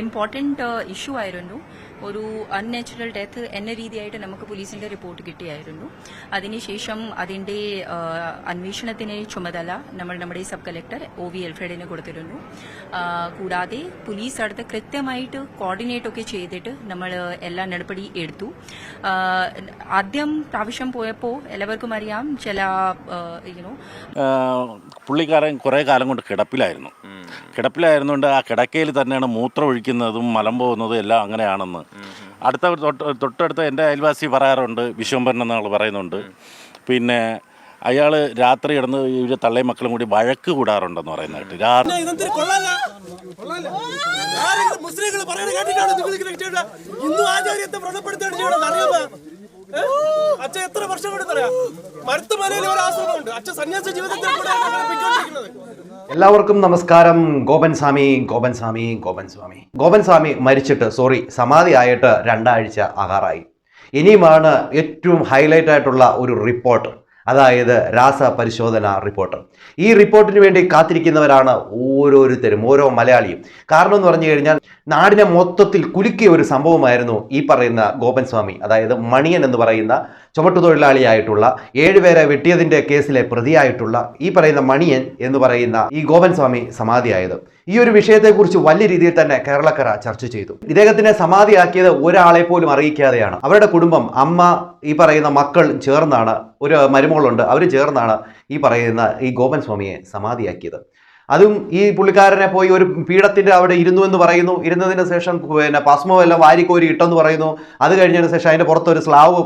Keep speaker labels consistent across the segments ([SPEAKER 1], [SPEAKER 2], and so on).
[SPEAKER 1] Important issue ആയിരുന്നു. ഒരു unnatural death എന്ന രീതിയായിട്ട് നമുക്ക് പോലീസിന്റെ റിപ്പോർട്ട് കിട്ടിയായിരുന്നു. അതിനുശേഷം അതിന്റെ അന്വേഷണത്തിന് ചുമതല നമ്മൾ നമ്മുടെ സബ് കളക്ടർ ഒ വി എൽഫ്രഡിന് കൊടുത്തിരുന്നു. കൂടാതെ പോലീസ് അടുത്ത് കൃത്യമായിട്ട് കോർഡിനേറ്റ് ഒക്കെ ചെയ്തിട്ട് നമ്മൾ എല്ലാ നടപടി എടുത്തു. ആദ്യം പ്രാവശ്യം പോയപ്പോൾ എല്ലാവർക്കും അറിയാം ചില യുനോ
[SPEAKER 2] പുള്ളിക്കാരൻ കുറേ കാലം കൊണ്ട് കിടപ്പിലായിരുന്നു. കിടപ്പിലായിരുന്നുകൊണ്ട് ആ കിടക്കയിൽ തന്നെയാണ് മൂത്രം ഒഴിക്കുന്നതും മലം പോകുന്നതും എല്ലാം അങ്ങനെയാണെന്ന്. അടുത്ത തൊട്ട് തൊട്ടടുത്ത എന്റെ അയൽവാസി പറയാറുണ്ട് വിശ്വംഭരൻ എന്നാൾ പറയുന്നുണ്ട്. പിന്നെ അയാൾ രാത്രി കിടന്ന് ഇവരെ തള്ളയും മക്കളും കൂടി വഴക്ക് കൂടാറുണ്ടെന്ന് പറയുന്നത് കേട്ട് രാത്രി?
[SPEAKER 3] അച്ഛൻ എത്ര വർഷം കൊണ്ട് പറയാം മരുത്തുമലയിൽ ഒരു ആശ്രമമുണ്ട്. അച്ഛൻ സന്യാസ ജീവിതത്തിൽ കൂടെ
[SPEAKER 4] എല്ലാവർക്കും നമസ്കാരം. ഗോപൻ സ്വാമി ഗോപൻ സ്വാമി ഗോപൻ സ്വാമി. ഗോപൻ സ്വാമി മരിച്ചിട്ട് സോറി സമാധി ആയിട്ട് രണ്ടാഴ്ച ആകാറായി. ഇനിയുമാണ് ഏറ്റവും ഹൈലൈറ്റ് ആയിട്ടുള്ള ഒരു റിപ്പോർട്ട് അതായത് രാസ പരിശോധന റിപ്പോർട്ട് ഈ റിപ്പോർട്ടിന് വേണ്ടി കാത്തിരിക്കുന്നവരാണ് ഓരോരുത്തരും ഓരോ മലയാളിയും. കാരണം എന്ന് പറഞ്ഞു കഴിഞ്ഞാൽ നാടിനെ മൊത്തത്തിൽ കുലുക്കിയ ഒരു സംഭവമായിരുന്നു ഈ പറയുന്ന ഗോപൻ സ്വാമി അതായത് മണിയൻ എന്ന് പറയുന്ന ചുമട്ടുതൊഴിലാളിയായിട്ടുള്ള ഏഴുപേരെ വെട്ടിയതിന്റെ കേസിലെ പ്രതിയായിട്ടുള്ള ഈ പറയുന്ന മണിയൻ എന്ന് പറയുന്ന ഈ ഗോപൻ സ്വാമി സമാധിയായത്. ഈ ഒരു വിഷയത്തെക്കുറിച്ച് വലിയ രീതിയിൽ തന്നെ കേരളക്കര ചർച്ച ചെയ്തു. ഇദ്ദേഹത്തിനെ സമാധിയാക്കിയത് ഒരാളെ പോലും അറിയിക്കാതെയാണ്. അവരുടെ കുടുംബം അമ്മ ഈ പറയുന്ന മക്കൾ ചേർന്നാണ് ഒരു മരുമകളുണ്ട് അവർ ചേർന്നാണ് ഈ പറയുന്ന ഈ ഗോപൻ സ്വാമിയെ സമാധിയാക്കിയത്. അതും ഈ പുള്ളിക്കാരനെ പോയി ഒരു പീഠത്തിന്റെ അവിടെ ഇരുന്നു എന്ന് പറയുന്നു. ഇരുന്നതിന് ശേഷം പിന്നെ ഭസ്മോ എല്ലാം വാരിക്കോരി ഇട്ടെന്ന് പറയുന്നു. അത് കഴിഞ്ഞതിന് ശേഷം അതിന്റെ പുറത്ത് ഒരു സ്ലാവ്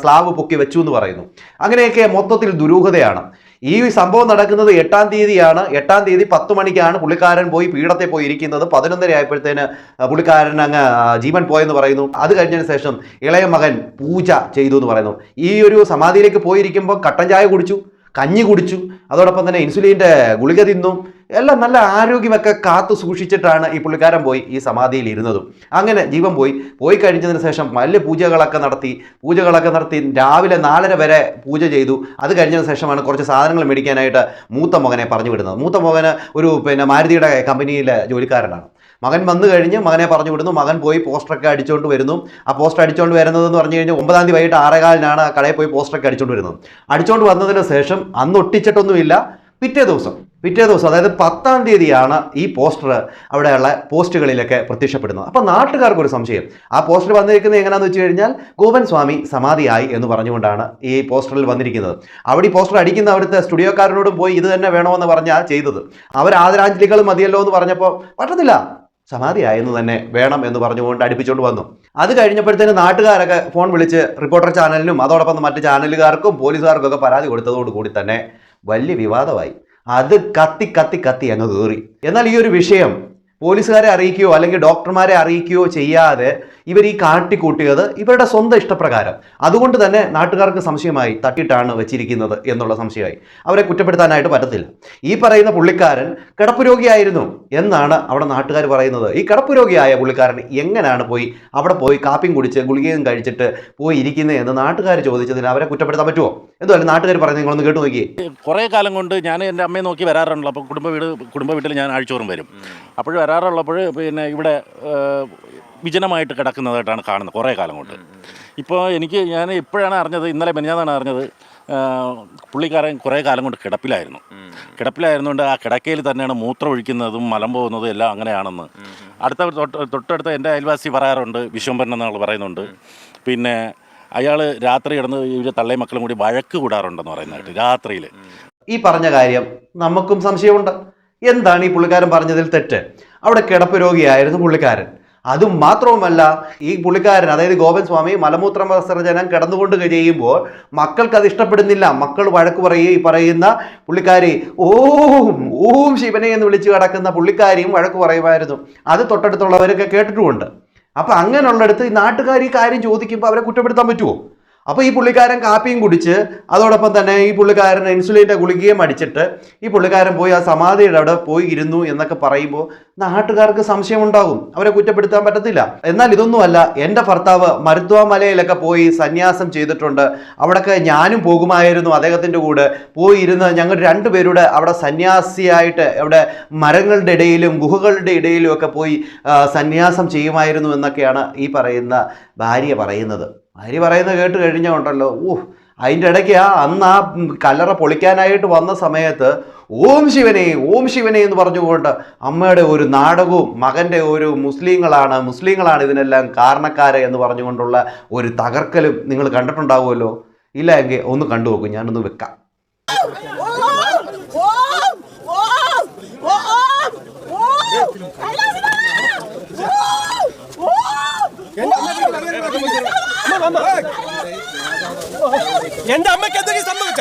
[SPEAKER 4] സ്ലാവ് പൊക്കി വെച്ചു എന്ന് പറയുന്നു. അങ്ങനെയൊക്കെ മൊത്തത്തിൽ ദുരൂഹതയാണ്. ഈ സംഭവം നടക്കുന്നത് എട്ടാം തീയതിയാണ്. എട്ടാം തീയതി പത്ത് മണിക്കാണ് പുള്ളിക്കാരൻ പോയി പീഠത്തെ പോയി ഇരിക്കുന്നത്. പതിനൊന്നര ആയപ്പോഴത്തേന് പുള്ളിക്കാരൻ അങ്ങ് ജീവൻ പോയെന്ന് പറയുന്നു. അത് കഴിഞ്ഞതിന് ശേഷം ഇളയ മകൻ പൂജ ചെയ്തു എന്ന് പറയുന്നു. ഈ ഒരു സമാധിയിലേക്ക് പോയിരിക്കുമ്പോൾ കട്ടൻ ചായ കുടിച്ചു. കഞ്ഞി കുടിച്ചു. അതോടൊപ്പം തന്നെ ഇൻസുലിന്റെ ഗുളിക തിന്നു. എല്ലാം നല്ല ആരോഗ്യമൊക്കെ കാത്തു സൂക്ഷിച്ചിട്ടാണ് ഈ പുള്ളിക്കാരൻ പോയി ഈ സമാധിയിൽ ഇരുന്നതും. അങ്ങനെ ജീവൻ പോയി. പോയി കഴിഞ്ഞതിന് ശേഷം വലിയ പൂജകളൊക്കെ നടത്തി. പൂജകളൊക്കെ നടത്തി രാവിലെ നാലര വരെ പൂജ ചെയ്തു. അത് കഴിഞ്ഞതിന് ശേഷമാണ് കുറച്ച് സാധനങ്ങൾ മേടിക്കാനായിട്ട് മൂത്ത മകനെ പറഞ്ഞു വിടുന്നത്. മൂത്ത മകന് ഒരു പിന്നെ മാരുതിയുടെ കമ്പനിയിലെ ജോലിക്കാരനാണ്. മകൻ വന്നു കഴിഞ്ഞ് മകനെ പറഞ്ഞു വിടുന്നു മകൻ പോയി പോസ്റ്ററൊക്കെ അടിച്ചുകൊണ്ട് വരുന്നു. ആ പോസ്റ്റർ അടിച്ചുകൊണ്ട് വരുന്നതെന്ന് പറഞ്ഞു കഴിഞ്ഞാൽ ഒമ്പതാം തീയതി വൈകിട്ട് ആറേകാലിനാണ് ആ കടയിൽ പോയി പോസ്റ്ററൊക്കെ അടിച്ചുകൊണ്ട് വരുന്നത്. അടിച്ചുകൊണ്ട് വന്നതിന് ശേഷം അന്ന് ഒട്ടിച്ചിട്ടൊന്നുമില്ല. പിറ്റേ ദിവസം പിറ്റേ ദിവസം അതായത് പത്താം തീയതിയാണ് ഈ പോസ്റ്റർ അവിടെയുള്ള പോസ്റ്റുകളിലൊക്കെ പ്രത്യക്ഷപ്പെടുന്നത്. അപ്പോൾ നാട്ടുകാർക്ക് ഒരു സംശയം. ആ പോസ്റ്റർ വന്നിരിക്കുന്നത് എങ്ങനെയാണെന്ന് വെച്ച് കഴിഞ്ഞാൽ ഗോപൻ സ്വാമി സമാധിയായി എന്ന് പറഞ്ഞുകൊണ്ടാണ് ഈ പോസ്റ്ററിൽ വന്നിരിക്കുന്നത്. അവിടെ ഈ പോസ്റ്റർ അടിക്കുന്ന അവിടുത്തെ സ്റ്റുഡിയോക്കാരനോടും പോയി ഇത് തന്നെ വേണമെന്ന് പറഞ്ഞാൽ ചെയ്തത്. അവർ ആദരാഞ്ജലികൾ മതിയല്ലോ എന്ന് പറഞ്ഞപ്പോൾ പറ്റത്തില്ല. സമാധിയായെന്ന് തന്നെ വേണം എന്ന് പറഞ്ഞുകൊണ്ട് അടുപ്പിച്ചുകൊണ്ട് വന്നു. അത് കഴിഞ്ഞപ്പോഴത്തേന് നാട്ടുകാരൊക്കെ ഫോൺ വിളിച്ച് റിപ്പോർട്ടർ ചാനലിനും അതോടൊപ്പം മറ്റ് ചാനലുകാർക്കും പോലീസുകാർക്കും ഒക്കെ പരാതി കൊടുത്തതോടുകൂടി തന്നെ വലിയ വിവാദമായി. അത് കത്തി കത്തി കത്തി അങ്ങ് കയറി എന്നാൽ ഈ ഒരു വിഷയം പോലീസുകാരെ അറിയിക്കുകയോ അല്ലെങ്കിൽ ഡോക്ടർമാരെ അറിയിക്കുകയോ ചെയ്യാതെ ഇവർ ഈ കാട്ടിക്കൂട്ടിയത് ഇവരുടെ സ്വന്തം ഇഷ്ടപ്രകാരം. അതുകൊണ്ട് തന്നെ നാട്ടുകാർക്ക് സംശയമായി തട്ടിയിട്ടാണ് വെച്ചിരിക്കുന്നത് എന്നുള്ള സംശയമായി. അവരെ കുറ്റപ്പെടുത്താനായിട്ട് പറ്റത്തില്ല. ഈ പറയുന്ന പുള്ളിക്കാരൻ കിടപ്പ് രോഗിയായിരുന്നു എന്നാണ് അവിടെ നാട്ടുകാർ പറയുന്നത്. ഈ കിടപ്പ് രോഗിയായ പുള്ളിക്കാരൻ എങ്ങനെയാണ് പോയി അവിടെ പോയി കാപ്പിയും കുടിച്ച് ഗുളികയും കഴിച്ചിട്ട് പോയി ഇരിക്കുന്നത് എന്ന് നാട്ടുകാർ ചോദിച്ചതിന് അവരെ കുറ്റപ്പെടുത്താൻ പറ്റുമോ? എന്തുമല്ല നാട്ടുകാർ പറയുന്നത്? നിങ്ങളൊന്ന് കേട്ടു നോക്കിയേ.
[SPEAKER 2] കുറേ കാലം കൊണ്ട് ഞാൻ എന്റെ അമ്മയെ നോക്കി വരാറുണ്ടല്ലോ. അപ്പോൾ കുടുംബ വീട് കുടുംബ വീട്ടിൽ ഞാൻ ആഴ്ചോറും വരും. അപ്പോൾ വരാറുള്ളപ്പോൾ പിന്നെ ഇവിടെ വിജനമായിട്ട് കിടക്കുന്നതായിട്ടാണ് കാണുന്നത് കുറേ കാലം കൊണ്ട്. ഇപ്പോൾ എനിക്ക് ഞാൻ ഇപ്പോഴാണ് അറിഞ്ഞത് ഇന്നലെ മെനിഞ്ഞാന്നാണ് അറിഞ്ഞത് പുള്ളിക്കാരൻ കുറേ കാലം കൊണ്ട് കിടപ്പിലായിരുന്നു. കിടപ്പിലായിരുന്നുകൊണ്ട് ആ കിടക്കയിൽ തന്നെയാണ് മൂത്രം ഒഴിക്കുന്നതും മലം പോകുന്നതും എല്ലാം അങ്ങനെയാണെന്ന്. അടുത്ത തൊട്ടടുത്ത എന്റെ അയൽവാസി പറയാറുണ്ട് വിശ്വംഭരൻ എന്നാൾ പറയുന്നുണ്ട്. പിന്നെ അയാൾ രാത്രി കിടന്ന് ഇവർ തള്ളയും മക്കളും കൂടി വഴക്ക് കൂടാറുണ്ടെന്ന് പറയുന്നതായിട്ട് രാത്രിയിൽ
[SPEAKER 4] ഈ പറഞ്ഞ കാര്യം നമുക്കും സംശയമുണ്ട്. എന്താണ് ഈ പുള്ളിക്കാരൻ പറഞ്ഞതിൽ തെറ്റ്? അവിടെ കിടപ്പ് രോഗിയായിരുന്നു പുള്ളിക്കാരൻ. അതും മാത്രവുമല്ല ഈ പുള്ളിക്കാരൻ അതായത് ഗോപൻ സ്വാമി മലമൂത്ര വിസർജനം കിടന്നുകൊണ്ട് ചെയ്യുമ്പോൾ മക്കൾക്ക് അത് ഇഷ്ടപ്പെടുന്നില്ല. മക്കൾ വഴക്ക് പറയുകയും ഈ പറയുന്ന പുള്ളിക്കാരി ഓം ഓം ശിവനെ എന്ന് വിളിച്ച് കിടക്കുന്ന പുള്ളിക്കാരിയും വഴക്ക് പറയുമായിരുന്നു. അത് തൊട്ടടുത്തുള്ളവരൊക്കെ കേട്ടിട്ടുമുണ്ട്. അപ്പം അങ്ങനെയുള്ളിടത്ത് ഈ നാട്ടുകാർ ഈ കാര്യം ചോദിക്കുമ്പോൾ അവരെ കുറ്റപ്പെടുത്താൻ പറ്റുമോ അപ്പോൾ ഈ പുള്ളിക്കാരൻ കാപ്പിയും കുടിച്ച് അതോടൊപ്പം തന്നെ ഈ പുള്ളിക്കാരൻ ഇൻസുലിന്റെ ഗുളികയും അടിച്ചിട്ട് ഈ പുള്ളിക്കാരൻ പോയി ആ സമാധിയുടെ അവിടെ പോയി ഇരുന്നു എന്നൊക്കെ പറയുമ്പോൾ നാട്ടുകാർക്ക് സംശയമുണ്ടാകും. അവരെ കുറ്റപ്പെടുത്താൻ പറ്റത്തില്ല. എന്നാൽ ഇതൊന്നുമല്ല. എന്റെ ഭർത്താവ് മരുത്വ മലയിലൊക്കെ പോയി സന്യാസം ചെയ്തിട്ടുണ്ട്. അവിടെയൊക്കെ ഞാനും പോകുമായിരുന്നു അദ്ദേഹത്തിന്റെ കൂടെ. പോയി ഇരുന്ന് ഞങ്ങൾ രണ്ടുപേരുടെ അവിടെ സന്യാസിയായിട്ട് അവിടെ മരങ്ങളുടെ ഇടയിലും ഗുഹകളുടെ ഇടയിലും ഒക്കെ പോയി സന്യാസം ചെയ്യുമായിരുന്നു എന്നൊക്കെയാണ് ഈ പറയുന്ന ഭാര്യ പറയുന്നത്. ഭാര്യ പറയുന്നത് കേട്ട് കഴിഞ്ഞുണ്ടല്ലോ ഊഹ് അതിന്റെ ഇടയ്ക്ക് ആ അന്ന് ആ കല്ലറ പൊളിക്കാനായിട്ട് വന്ന സമയത്ത് ഓം ശിവനെ ഓം ശിവനെ എന്ന് പറഞ്ഞുകൊണ്ട് അമ്മയുടെ ഒരു നാടകവും മകന്റെ ഒരു മുസ്ലിങ്ങളാണ് മുസ്ലിങ്ങളാണ് ഇതിനെല്ലാം കാരണക്കാരെ എന്ന് പറഞ്ഞുകൊണ്ടുള്ള ഒരു തകർക്കലും നിങ്ങൾ കണ്ടിട്ടുണ്ടാവുമല്ലോ ഇല്ല എങ്കിൽ ഒന്ന് കണ്ടു ഞാനൊന്ന് വെക്കാം
[SPEAKER 3] എന്റെ അമ്മയ്ക്ക് എന്തെങ്കിലും സംഭവിച്ച?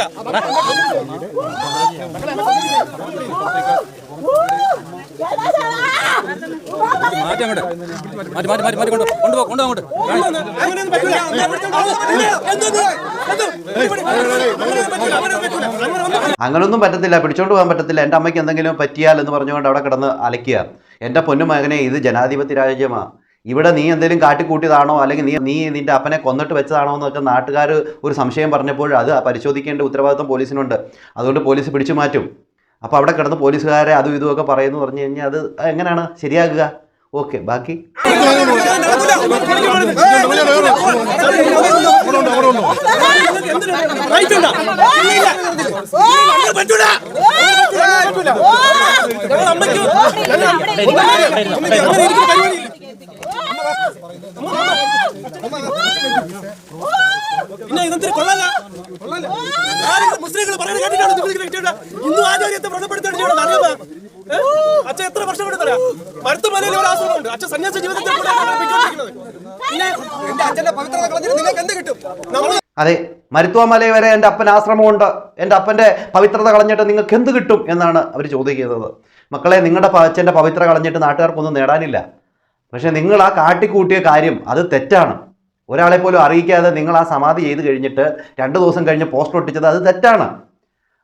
[SPEAKER 5] മാറ്റി അങ്ങോട്ട്. മാറ്റി മാറ്റി മാറ്റി മാറ്റി കൊണ്ട് കൊണ്ടുപോ കൊണ്ടുപോ അങ്ങോട്ട്.
[SPEAKER 4] അങ്ങനൊന്നും പറ്റത്തില്ല പിടിച്ചോണ്ട് പോകാൻ പറ്റത്തില്ല. എന്റെ അമ്മയ്ക്ക് എന്തെങ്കിലും പറ്റിയാൽ എന്ന് പറഞ്ഞുകൊണ്ട് അവിടെ കിടന്ന് അലക്കുക എന്റെ പൊന്നു മകനെ ഇത് ജനാധിപത്യ രാജ്യമാണ് ഇവിടെ നീ എന്തെങ്കിലും കാട്ടിക്കൂട്ടിയതാണോ? അല്ലെങ്കിൽ നീ നീ നിന്റെ അപ്പനെ കൊന്നിട്ട് വെച്ചതാണോ എന്നൊക്കെ നാട്ടുകാർ ഒരു സംശയം പറഞ്ഞപ്പോൾ അത് പരിശോധിക്കേണ്ട ഉത്തരവാദിത്വം പോലീസിനുണ്ട്. അതുകൊണ്ട് പോലീസ് പിടിച്ചു മാറ്റും. അപ്പോൾ അവിടെ കിടന്ന് പോലീസുകാരെ അതും ഇതുമൊക്കെ പറയുന്നു പറഞ്ഞു കഴിഞ്ഞാൽ അത് എങ്ങനെയാണ്? ശരിയാകുക. ഓക്കെ ബാക്കി.
[SPEAKER 3] പിന്നെ ഇതെന്തിനു കൊള്ളാല? മുസ്ലിങ്ങൾ പറയുന്നത് കേട്ടിട്ടാണ് നിങ്ങൾ ഹിന്ദു എത്ര വർഷം കൊണ്ട് തരാം? മരുത്തുമലയിൽ ഒരു ആശ്രമമുണ്ട് അച്ഛൻ സന്യാസ ജീവിതത്തിൽ എന്റെ അച്ഛന്റെ പവിത്രത കളഞ്ഞിട്ട് നിങ്ങൾക്ക് എന്ത് കിട്ടും?
[SPEAKER 4] അതെ മരുത്വമല വരെ എന്റെ അപ്പൻ ആശ്രമമുണ്ട്. എന്റെ അപ്പന്റെ പവിത്രത കളഞ്ഞിട്ട് നിങ്ങൾക്ക് എന്ത് കിട്ടും എന്നാണ് അവർ ചോദിക്കുന്നത്. മക്കളെ നിങ്ങളുടെ അച്ഛന്റെ പവിത്ര കളഞ്ഞിട്ട് നാട്ടുകാർക്കൊന്നും നേടാനില്ല. പക്ഷേ നിങ്ങൾ ആ കാട്ടിക്കൂട്ടിയ കാര്യം അത് തെറ്റാണ്. ഒരാളെ പോലും അറിയിക്കാതെ നിങ്ങൾ ആ സമാധി ചെയ്ത് കഴിഞ്ഞിട്ട് രണ്ട് ദിവസം കഴിഞ്ഞ് പോസ്റ്റ് ഒട്ടിച്ചത് അത് തെറ്റാണ്.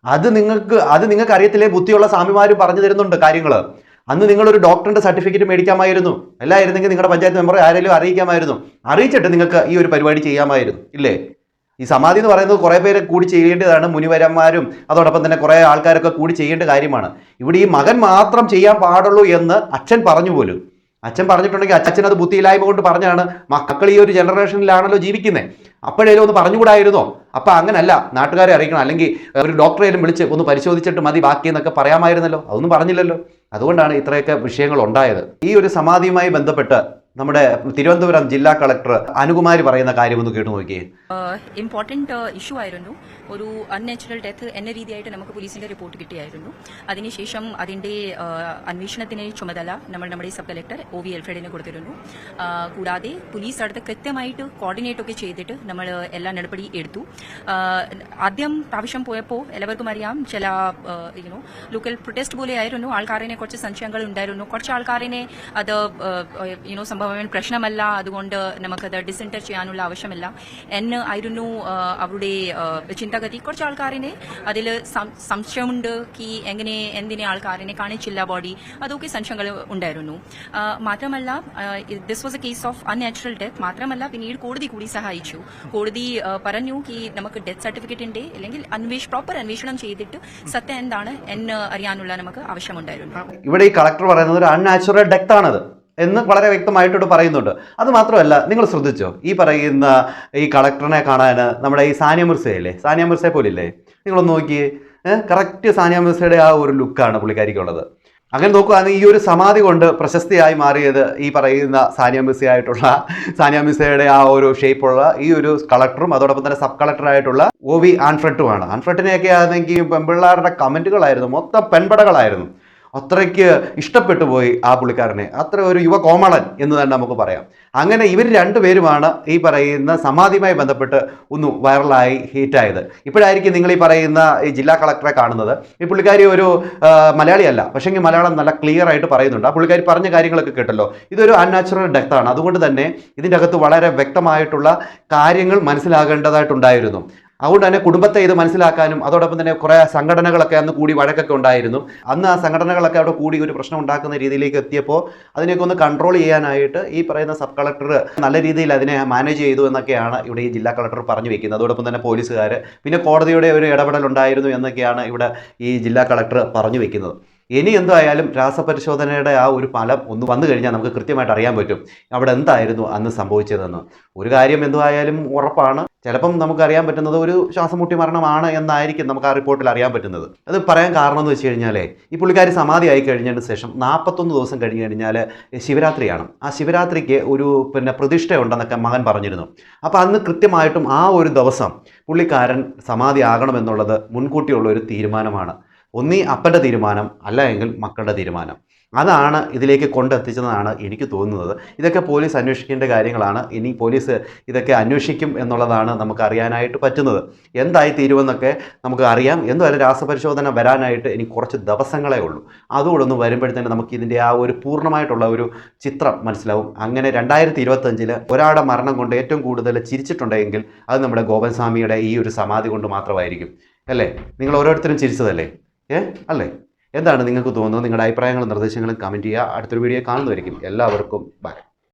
[SPEAKER 4] അത് നിങ്ങൾക്ക് അത് നിങ്ങൾക്ക് അറിയത്തില്ലേ? ബുദ്ധിയുള്ള സ്വാമിമാർ പറഞ്ഞു തരുന്നുണ്ട് കാര്യങ്ങൾ. അന്ന് നിങ്ങളൊരു ഡോക്ടറിന്റെ സർട്ടിഫിക്കറ്റ് മേടിക്കാമായിരുന്നു. അല്ലായിരുന്നെങ്കിൽ നിങ്ങളുടെ പഞ്ചായത്ത് മെമ്പറെ ആരെങ്കിലും അറിയിക്കാമായിരുന്നു. അറിയിച്ചിട്ട് നിങ്ങൾക്ക് ഈ ഒരു പരിപാടി ചെയ്യാമായിരുന്നു. ഇല്ലേ? ഈ സമാധി എന്ന് പറയുന്നത് കുറേ പേരെ കൂടി ചെയ്യേണ്ടതാണ് മുനിവരന്മാരും അതോടൊപ്പം തന്നെ കുറേ ആൾക്കാരൊക്കെ കൂടി ചെയ്യേണ്ട കാര്യമാണ്. ഇവിടെ ഈ മകൻ മാത്രം ചെയ്യാൻ പാടുള്ളൂ എന്ന് അച്ഛൻ പറഞ്ഞു പോലും. അച്ഛൻ പറഞ്ഞിട്ടുണ്ടെങ്കിൽ അച്ഛൻ അത് ബുദ്ധിയില്ലായ്മ കൊണ്ട് പറഞ്ഞാണ് മക്കൾ ഈ ഒരു ജനറേഷനിലാണല്ലോ ജീവിക്കുന്നത് അപ്പോഴേലും ഒന്ന് പറഞ്ഞുകൂടായിരുന്നോ? അപ്പം അങ്ങനല്ല. നാട്ടുകാരെ അറിയിക്കണം. അല്ലെങ്കിൽ ഒരു ഡോക്ടറേലും വിളിച്ച് ഒന്ന് പരിശോധിച്ചിട്ട് മതി ബാക്കി എന്നൊക്കെ പറയാമായിരുന്നല്ലോ. അതൊന്നും പറഞ്ഞില്ലല്ലോ. അതുകൊണ്ടാണ് ഇത്രയൊക്കെ വിഷയങ്ങൾ ഉണ്ടായത്. ഈ ഒരു സമാധിയുമായി ബന്ധപ്പെട്ട് നമ്മുടെ തിരുവനന്തപുരം ജില്ലാ കളക്ടർ അനുകുമാരി പറയുന്ന കാര്യം ഒന്ന് കേട്ടു നോക്കിയേ.
[SPEAKER 1] ഇമ്പോർട്ടന്റ് ഇഷ്യൂ ആയിരുന്നു. ഒരു അൺനാച്ചുറൽ ഡെത്ത് എന്ന രീതിയായിട്ട് നമുക്ക് പോലീസിന്റെ റിപ്പോർട്ട് കിട്ടിയായിരുന്നു. അതിനുശേഷം അതിന്റെ അന്വേഷണത്തിന് ചുമതല നമ്മൾ നമ്മുടെ സബ് കളക്ടർ ഒ വി എൽഫ്രഡിന് കൊടുത്തിരുന്നു. കൂടാതെ പോലീസ് അടുത്ത് കൃത്യമായിട്ട് കോർഡിനേറ്റ് ഒക്കെ ചെയ്തിട്ട് നമ്മൾ എല്ലാ നടപടി എടുത്തു. ആദ്യം പ്രാവശ്യം പോയപ്പോൾ എല്ലാവർക്കും അറിയാം ചില യുനോ ലോക്കൽ പ്രൊട്ടസ്റ്റ് പോലെ ആയിരുന്നു. ആൾക്കാരനെ കുറച്ച് സംശയങ്ങൾ ഉണ്ടായിരുന്നു. കുറച്ച് ആൾക്കാരനെ അത് യുനോ സംഭവം പ്രശ്നമല്ല അതുകൊണ്ട് നമുക്കത് ഡിസെന്റർ ചെയ്യാനുള്ള ആവശ്യമില്ല എന്ന് ആയിരുന്നു അവരുടെ ആ, ചിന്താഗതി കുറച്ച് ആൾക്കാരിനെ അതിൽ സംശയമുണ്ട് കി എങ്ങനെ എന്തിനെ ആൾക്കാരിനെ കാണിച്ചില്ല ബോഡി അതൊക്കെ സംശയങ്ങൾ ഉണ്ടായിരുന്നു. മാത്രമല്ല this was a case of unnatural death മാത്രമല്ല പിന്നീട് കോടതി കൂടി സഹായിച്ചു. കോടതി പറഞ്ഞു കി നമുക്ക് ഡെത്ത് സർട്ടിഫിക്കറ്റിന്റെ അല്ലെങ്കിൽ അന്വേഷ പ്രോപ്പർ അന്വേഷണം ചെയ്തിട്ട് സത്യം എന്താണ് എന്ന് അറിയാനുള്ള നമുക്ക് ആവശ്യമുണ്ടായിരുന്നു.
[SPEAKER 4] ഇവിടെ ഈ കളക്ടർ പറയുന്നത് ഒരു അൺനാച്ചുറൽ ഡെത്ത് ആണത്. എന്ന് വളരെ വ്യക്തമായിട്ടോട് പറയുന്നുണ്ട്. അത് മാത്രമല്ല നിങ്ങൾ ശ്രദ്ധിച്ചോ ഈ പറയുന്ന ഈ കളക്ടറിനെ കാണാൻ നമ്മുടെ ഈ സാനിയ മിർസയല്ലേ? സാനിയ മിർസയെ പോലില്ലേ? നിങ്ങളൊന്ന് നോക്കിയേ. കറക്റ്റ് സാനിയ മിർസയുടെ ആ ഒരു ലുക്കാണ് പുള്ളിക്കാരിക്കുള്ളത്. അങ്ങനെ നോക്കുകയാണെങ്കിൽ ഈ ഒരു സമാധി കൊണ്ട് പ്രശസ്തിയായി മാറിയത് ഈ പറയുന്ന സാനിയ മിസയായിട്ടുള്ള സാനിയ മിസ്സയുടെ ആ ഒരു ഷേപ്പുള്ള ഈ ഒരു കളക്ടറും അതോടൊപ്പം തന്നെ സബ് കളക്ടറായിട്ടുള്ള ഒ വി ആൻഫ്രട്ടുമാണ് ആൻഫ്രട്ടിനെയൊക്കെ ആണെങ്കിൽ പെൺപിള്ളേരുടെ കമന്റുകളായിരുന്നു മൊത്തം പെൺപടകളായിരുന്നു. അത്രയ്ക്ക് ഇഷ്ടപ്പെട്ടു പോയി ആ പുള്ളിക്കാരനെ. അത്ര ഒരു യുവ കോമളൻ എന്ന് തന്നെ നമുക്ക് പറയാം. അങ്ങനെ ഇവർ രണ്ടുപേരുമാണ് ഈ പറയുന്ന സമാധിയുമായി ബന്ധപ്പെട്ട് ഒന്ന് വൈറലായി ഹീറ്റായത്. ഇപ്പോഴായിരിക്കും നിങ്ങൾ ഈ പറയുന്ന ഈ ജില്ലാ കളക്ടറെ കാണുന്നത്. ഈ പുള്ളിക്കാരി ഒരു മലയാളിയല്ല. പക്ഷേങ്കിൽ മലയാളം നല്ല ക്ലിയർ ആയിട്ട് പറയുന്നുണ്ട്. ആ പുള്ളിക്കാരി പറഞ്ഞ കാര്യങ്ങളൊക്കെ കേട്ടല്ലോ. ഇതൊരു അൺനാച്ചുറൽ ആണ്. അതുകൊണ്ട് തന്നെ ഇതിന്റെ അകത്ത് വളരെ വ്യക്തമായിട്ടുള്ള കാര്യങ്ങൾ മനസ്സിലാകേണ്ടതായിട്ടുണ്ടായിരുന്നു. അതുകൊണ്ട് തന്നെ കുടുംബത്തെ ഇത് മനസ്സിലാക്കാനും അതോടൊപ്പം തന്നെ കുറേ സംഘടനകളൊക്കെ അന്ന് കൂടി വഴക്കൊക്കെ ഉണ്ടായിരുന്നു. അന്ന് ആ സംഘടനകളൊക്കെ അവിടെ കൂടി ഒരു പ്രശ്നം ഉണ്ടാക്കുന്ന രീതിയിലേക്ക് എത്തിയപ്പോൾ അതിനെയൊക്കെ ഒന്ന് കൺട്രോൾ ചെയ്യാനായിട്ട് ഈ പറയുന്ന സബ് കളക്ടർ നല്ല രീതിയിൽ അതിനെ മാനേജ് ചെയ്തു എന്നൊക്കെയാണ് ഇവിടെ ഈ ജില്ലാ കളക്ടർ പറഞ്ഞു വെക്കുന്നത്. അതോടൊപ്പം തന്നെ പോലീസുകാർ പിന്നെ കോടതിയുടെ ഒരു ഇടപെടൽ ഉണ്ടായിരുന്നു എന്നൊക്കെയാണ് ഇവിടെ ഈ ജില്ലാ കളക്ടർ പറഞ്ഞു വെക്കുന്നത്. ഇനി എന്തായാലും രാസപരിശോധനയുടെ ആ ഒരു ഫലം ഒന്ന് വന്നു കഴിഞ്ഞാൽ നമുക്ക് കൃത്യമായിട്ട് അറിയാൻ പറ്റും. അവിടെ എന്തായിരുന്നു അന്ന് സംഭവിച്ചതെന്ന്. ഒരു കാര്യം എന്തായാലും ഉറപ്പാണ്. ചിലപ്പം നമുക്കറിയാൻ പറ്റുന്നത് ഒരു ശ്വാസമുട്ടി മരണമാണ് എന്നായിരിക്കും നമുക്ക് ആ റിപ്പോർട്ടിൽ അറിയാൻ പറ്റുന്നത്. അത് പറയാൻ കാരണം എന്ന് വെച്ച് കഴിഞ്ഞാൽ ഈ പുള്ളിക്കാരി സമാധി ആയി കഴിഞ്ഞതിന് ശേഷം നാൽപ്പത്തൊന്ന് ദിവസം കഴിഞ്ഞ് കഴിഞ്ഞാൽ ശിവരാത്രിയാണ്. ആ ശിവരാത്രിക്ക് ഒരു പിന്നെ പ്രതിഷ്ഠയുണ്ടെന്നൊക്കെ മകൻ പറഞ്ഞിരുന്നു. അപ്പോൾ അന്ന് കൃത്യമായിട്ടും ആ ഒരു ദിവസം പുള്ളിക്കാരൻ സമാധി ആകണമെന്നുള്ളത് മുൻകൂട്ടിയുള്ള ഒരു തീരുമാനമാണ്. ഒന്നീ അപ്പന്റെ തീരുമാനം അല്ല എങ്കിൽ മക്കളുടെ തീരുമാനം. അതാണ് ഇതിലേക്ക് കൊണ്ടെത്തിച്ചതെന്നാണ് എനിക്ക് തോന്നുന്നത്. ഇതൊക്കെ പോലീസ് അന്വേഷിക്കേണ്ട കാര്യങ്ങളാണ്. ഇനി പോലീസ് ഇതൊക്കെ അന്വേഷിക്കും എന്നുള്ളതാണ് നമുക്ക് അറിയാനായിട്ട് പറ്റുന്നത്. എന്തായി തീരുമെന്നൊക്കെ നമുക്ക് അറിയാം. എന്തായാലും രാസപരിശോധന വരാനായിട്ട് ഇനി കുറച്ച് ദിവസങ്ങളേ ഉള്ളൂ. അതുകൂടെ ഒന്ന് വരുമ്പോഴത്തേന് നമുക്ക് ഇതിന്റെ ആ ഒരു പൂർണമായിട്ടുള്ള ഒരു ചിത്രം മനസ്സിലാവും. അങ്ങനെ രണ്ടായിരത്തി ഇരുപത്തഞ്ചിൽ ഒരാളുടെ മരണം കൊണ്ട് ഏറ്റവും കൂടുതൽ ചിരിച്ചിട്ടുണ്ടെങ്കിൽ അത് നമ്മുടെ ഗോപൻ സ്വാമിയുടെ ഈ ഒരു സമാധി കൊണ്ട് മാത്രമായിരിക്കും. അല്ലേ? നിങ്ങൾ ഓരോരുത്തരും ചിരിച്ചതല്ലേ? ഏ? അല്ലേ? എന്താണ് നിങ്ങൾക്ക് തോന്നുന്നത്? നിങ്ങളുടെ അഭിപ്രായങ്ങളും നിർദ്ദേശങ്ങളും കമന്റ് ചെയ്യുക. അടുത്തൊരു വീഡിയോ കാണുന്നതായിരിക്കും എല്ലാവർക്കും ബൈ